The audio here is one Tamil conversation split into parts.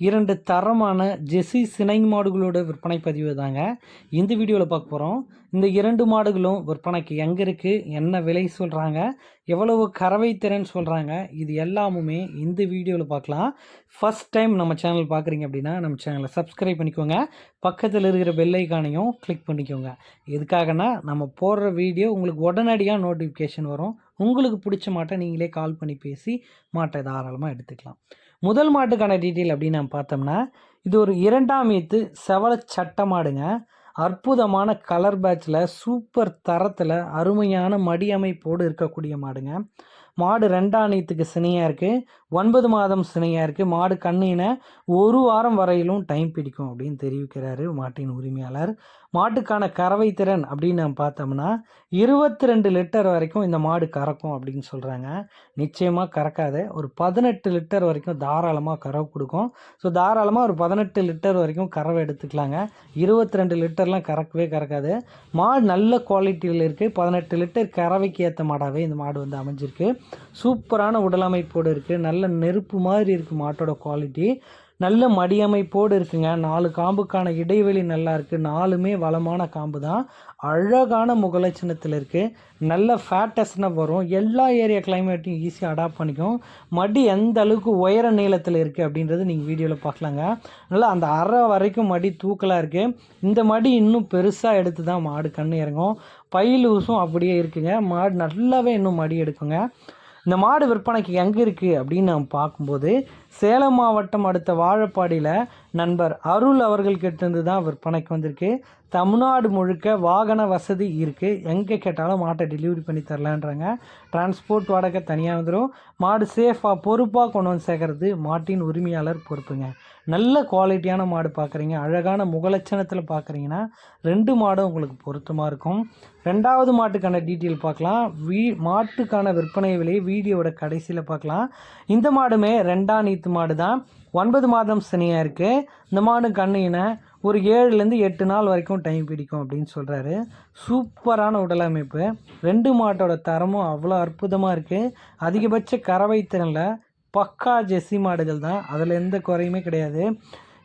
இரண்டு தரமான ஜெர்சி சினை மாடுகளோட விற்பனை பதிவு தாங்க. இந்த வீடியோவில் பார்க்க போகிறோம் இந்த இரண்டு மாடுகளும் விற்பனைக்கு எங்கே இருக்குது என்ன விலை சொல்கிறாங்க எவ்வளவு கறவை திறன் சொல்கிறாங்க இது எல்லாமுமே இந்த வீடியோவில் பார்க்கலாம். ஃபஸ்ட் டைம் நம்ம சேனல் பார்க்குறீங்க அப்படின்னா நம்ம சேனலை சப்ஸ்கிரைப் பண்ணிக்கோங்க. பக்கத்தில் இருக்கிற பெல்லைக்கானையும் கிளிக் பண்ணிக்கோங்க. எதுக்காகனா நம்ம போடுற வீடியோ உங்களுக்கு உடனடியாக நோட்டிஃபிகேஷன் வரும். உங்களுக்கு பிடிச்ச மாட்டை நீங்களே கால் பண்ணி பேசி மாட்டை தாராளமாக எடுத்துக்கலாம். முதல் மாட்டுக்கான டீட்டெயில் அப்படின்னு நம்ம பார்த்தோம்னா இது ஒரு இரண்டாம் ஈத்து செவல சட்ட மாடுங்க. அற்புதமான கலர் பேட்சில் சூப்பர் தரத்தில் அருமையான மடி அமைப்போடு இருக்கக்கூடிய மாடுங்க. மாடு ரெண்டாம் நீத்துக்கு சினையாக இருக்குது ஒன்பது மாதம் சினையாக இருக்குது மாடு கண்ணின ஒரு வாரம் வரையிலும் டைம் பிடிக்கும் அப்படின்னு தெரிவிக்கிறாரு மாட்டின் உரிமையாளர். மாட்டுக்கான கறவை திறன் அப்படின்னு நம்ம பார்த்தோம்னா இருபத்தி ரெண்டு லிட்டர் வரைக்கும் இந்த மாடு கறக்கும் அப்படின்னு சொல்கிறாங்க நிச்சயமாக கறக்காது ஒரு பதினெட்டு லிட்டர் வரைக்கும் தாராளமாக கறவை கொடுக்கும். ஸோ தாராளமாக ஒரு பதினெட்டு லிட்டர் வரைக்கும் கறவை எடுத்துக்கலாங்க. இருபத்தி ரெண்டு லிட்டர்லாம் கறக்கவே கறக்காது. மாடு நல்ல குவாலிட்டியில் இருக்குது பதினெட்டு லிட்டர் கறவைக்கு ஏற்ற மாடாகவே இந்த மாடு வந்து அமைஞ்சிருக்கு. சூப்பரான உடலமைப்போடு இருக்குது நல்ல நெருப்பு மாதிரி இருக்குது மாட்டோட குவாலிட்டி நல்ல மடியமைப்போடு இருக்குங்க. நாலு காம்புக்கான இடைவெளி நல்லா இருக்குது நாலுமே வளமான காம்பு தான் அழகான முகலட்சணத்தில் இருக்குது நல்ல ஃபேட்டஸ்னாக வரும். எல்லா ஏரியா கிளைமேட்டையும் ஈஸியாக அடாப்ட் பண்ணிக்கும். மடி எந்த அளவுக்கு உயர நீளத்தில் இருக்குது அப்படின்றது நீங்கள் வீடியோவில் பார்க்கலாங்க. நல்லா அந்த அரை வரைக்கும் மடி தூக்கலாக இருக்குது இந்த மடி இன்னும் பெருசாக எடுத்து தான் மாடு கண்ணு இறங்கும். பயிலூசும் அப்படியே இருக்குங்க. மாடு நல்லாவே இன்னும் மடி எடுக்குங்க. இந்த மாடு விற்பனைக்கு எங்கே இருக்குது அப்படின்னு நம்ம பார்க்கும்போது சேலம் மாவட்டம் அடுத்த வாழப்பாடியில் நண்பர் அருள் அவர்கள் கிட்டேருந்து தான் விற்பனைக்கு வந்திருக்கு. தமிழ்நாடு முழுக்க வாகன வசதி இருக்குது எங்கே கேட்டாலும் மாட்டை டெலிவரி பண்ணி தரலான்றாங்க. டிரான்ஸ்போர்ட் வாடகை தனியாக வந்துடும் மாடு சேஃபாக பொறுப்பாக கொண்டு வந்து சேர்க்கறது மாட்டின் உரிமையாளர் பொறுப்புங்க. நல்ல குவாலிட்டியான மாடு பார்க்குறீங்க அழகான முகலட்சணத்தில் பார்க்குறீங்கன்னா ரெண்டு மாடும் உங்களுக்கு பொருத்தமாக இருக்கும். ரெண்டாவது மாட்டுக்கான டீட்டெயில் பார்க்கலாம் வீ மாட்டுக்கான விற்பனை விலையை வீடியோவோட கடைசியில் பார்க்கலாம் இந்த மாடுமே ரெண்டாம் நீத்து மாடு தான் ஒன்பது மாதம் சனியாக இருக்குது இந்த மாடு கண்ணினை ஒரு ஏழுலேருந்து எட்டு நாள் வரைக்கும் டைம் பிடிக்கும் அப்படின்னு சொல்கிறாரு சூப்பரான உடலமைப்பு ரெண்டு மாட்டோட தரமும் அவ்வளோ அற்புதமாக இருக்குது அதிகபட்ச கறவை திறனில் பக்கா ஜெஸ்ஸி மாடுகள் தான். அதில் எந்த குறையுமே கிடையாது.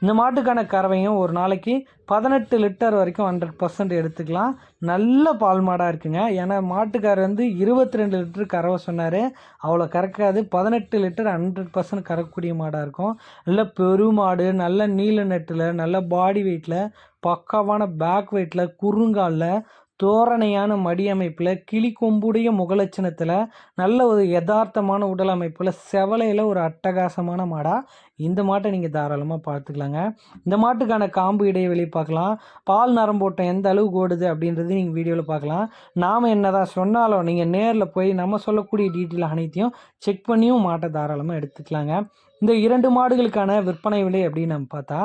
இந்த மாட்டுக்கான கறவையும் ஒரு நாளைக்கு பதினெட்டு லிட்டர் வரைக்கும் ஹண்ட்ரட் பர்சன்ட் எடுத்துக்கலாம். நல்ல பால் மாடாக இருக்குங்க. ஏன்னா மாட்டுக்கார் வந்து இருபத்தி ரெண்டு லிட்டர் கறவை சொன்னார். அவ்வளோ கறக்காது. பதினெட்டு லிட்டர் ஹண்ட்ரட் பர்சன்ட் கறக்கக்கூடிய மாடாக இருக்கும். நல்ல பெருமாடு நல்ல நீல நெட்டில் நல்ல பாடி வெயிட்டில் பக்காவான பேக் வெயிட்டில் குறுங்காலில் தோரணையான மடியமைப்பில் கிளி கொம்புடைய முகலட்சணத்தில் நல்ல ஒரு யதார்த்தமான உடல் அமைப்பில் செவலையில் ஒரு அட்டகாசமான மாடாக இந்த மாட்டை நீங்கள் தாராளமாக பார்த்துக்கலாங்க. இந்த மாட்டுக்கான காம்பு இடைவெளி பார்க்கலாம். பால் நரம்போட்டம் எந்த அளவுக்கு ஓடுது அப்படின்றது நீங்கள் வீடியோவில் பார்க்கலாம். நாம் என்ன தான் சொன்னாலும் நீங்கள் நேரில் போய் நம்ம சொல்லக்கூடிய டீட்டெயில் அனைத்தையும் செக் பண்ணியும் மாட்டை தாராளமாக எடுத்துக்கலாங்க. இந்த இரண்டு மாடுகளுக்கான விற்பனை விலை அப்படின்னு நம்ம பார்த்தா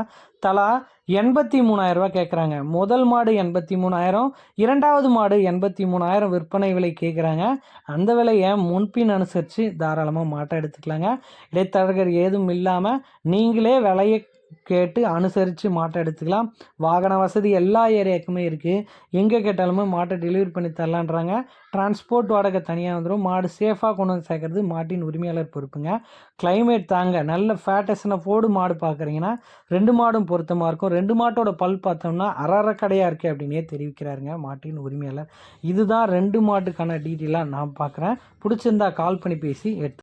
தலா எண்பத்தி மூணாயிரரூபா கேட்குறாங்க முதல் மாடு எண்பத்தி மூணாயிரம் இரண்டாவது மாடு எண்பத்தி மூணாயிரம் விற்பனை விலை கேட்குறாங்க அந்த விலையை முன்பின் அனுசரித்து தாராளமாக மாட்டை எடுத்துக்கலாங்க. இடைத்தரகர் ஏதும் இல்லாமல் நீங்களே விலையை கேட்டு அனுசரித்து மாட்டை எடுத்துக்கலாம். வாகன வசதி எல்லா ஏரியாவுக்குமே இருக்குது எங்கே கேட்டாலுமே மாட்டை டெலிவரி பண்ணி தரலான்றாங்க. டிரான்ஸ்போர்ட் வாடகை தனியாக வந்துடும் மாடு சேஃபாக கொண்டு வந்து சேர்க்கறது மாட்டின் உரிமையாளர் பொறுப்புங்க. கிளைமேட் தாங்க. நல்ல ஃபேட்டஸ்னை போடு மாடு பார்க்குறீங்கன்னா ரெண்டு மாடும் பொருத்தமாக இருக்கும். ரெண்டு மாட்டோட பல் பார்த்தோம்னா அரை கடையாக இருக்குது அப்படின்னே தெரிவிக்கிறாருங்க மாட்டின் உரிமையாளர். இதுதான் ரெண்டு மாட்டுக்கான டீட்டெயிலாக நான் பார்க்குறேன் பிடிச்சிருந்தா கால் பண்ணி பேசி எடுத்து